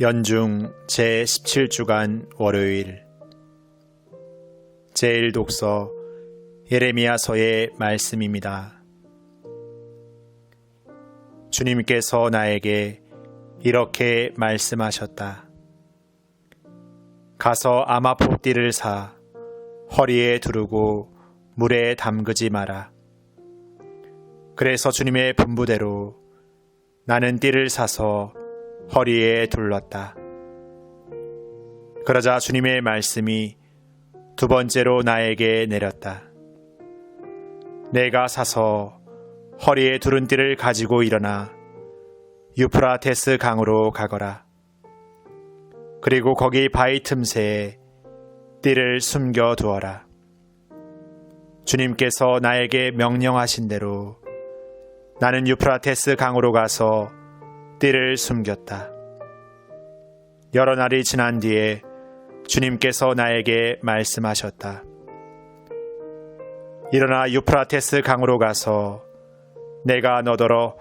연중 제17주간 월요일 제1독서 예레미야서의 말씀입니다. 주님께서 나에게 이렇게 말씀하셨다. 가서 아마포띠를 사 허리에 두르고 물에 담그지 마라. 그래서 주님의 분부대로 나는 띠를 사서 허리에 둘렀다. 그러자 주님의 말씀이 두 번째로 나에게 내렸다. 내가 사서 허리에 두른 띠를 가지고 일어나 유프라테스 강으로 가거라. 그리고 거기 바위 틈새에 띠를 숨겨 두어라. 주님께서 나에게 명령하신 대로 나는 유프라테스 강으로 가서 띠를 숨겼다. 여러 날이 지난 뒤에 주님께서 나에게 말씀하셨다. 일어나 유프라테스 강으로 가서 내가 너더러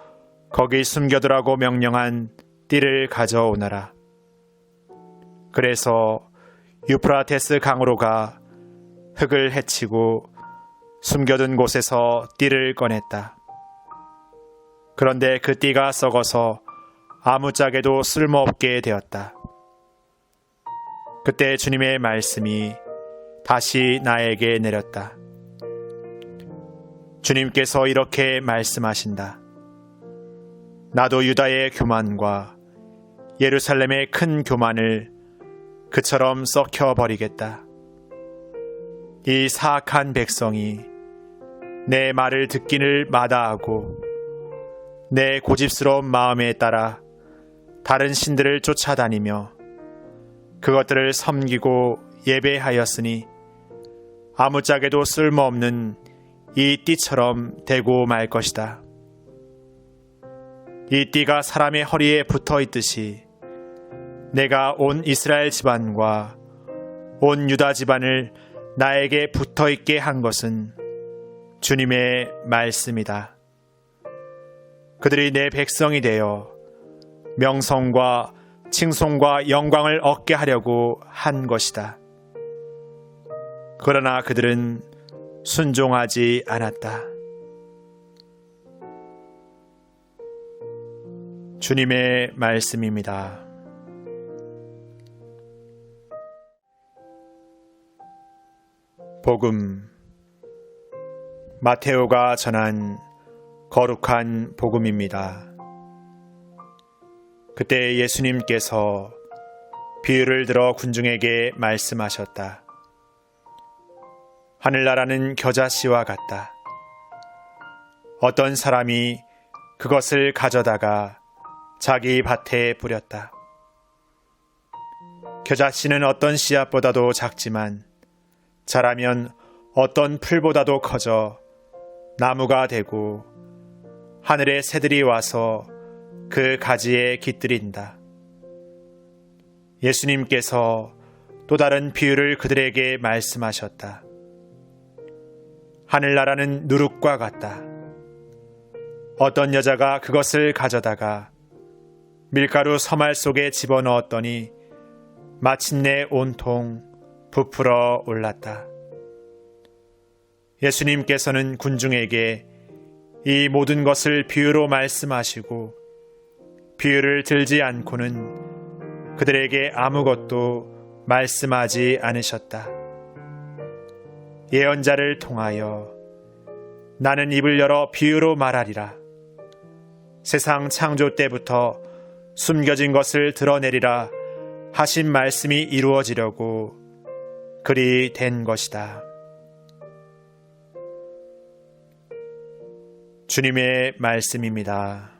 거기 숨겨두라고 명령한 띠를 가져오너라. 그래서 유프라테스 강으로 가 흙을 헤치고 숨겨둔 곳에서 띠를 꺼냈다. 그런데 그 띠가 썩어서 아무짝에도 쓸모없게 되었다. 그때 주님의 말씀이 다시 나에게 내렸다. 주님께서 이렇게 말씀하신다. 나도 유다의 교만과 예루살렘의 큰 교만을 그처럼 썩혀버리겠다. 이 사악한 백성이 내 말을 듣기를 마다하고 내 고집스러운 마음에 따라 다른 신들을 쫓아다니며 그것들을 섬기고 예배하였으니 아무짝에도 쓸모없는 이 띠처럼 되고 말 것이다. 이 띠가 사람의 허리에 붙어 있듯이 내가 온 이스라엘 집안과 온 유다 집안을 나에게 붙어 있게 한 것은 주님의 말씀이다. 그들이 내 백성이 되어 명성과 칭송과 영광을 얻게 하려고 한 것이다. 그러나 그들은 순종하지 않았다. 주님의 말씀입니다. 복음 마테오가 전한 거룩한 복음입니다. 그때 예수님께서 비유를 들어 군중에게 말씀하셨다. 하늘나라는 겨자씨와 같다. 어떤 사람이 그것을 가져다가 자기 밭에 뿌렸다. 겨자씨는 어떤 씨앗보다도 작지만 자라면 어떤 풀보다도 커져 나무가 되고 하늘의 새들이 와서 그 가지에 깃들인다. 예수님께서 또 다른 비유를 그들에게 말씀하셨다. 하늘나라는 누룩과 같다. 어떤 여자가 그것을 가져다가 밀가루 서말 속에 집어넣었더니 마침내 온통 부풀어 올랐다. 예수님께서는 군중에게 이 모든 것을 비유로 말씀하시고 비유를 들지 않고는 그들에게 아무것도 말씀하지 않으셨다. 예언자를 통하여 나는 입을 열어 비유로 말하리라. 세상 창조 때부터 숨겨진 것을 드러내리라 하신 말씀이 이루어지려고 그리 된 것이다. 주님의 말씀입니다.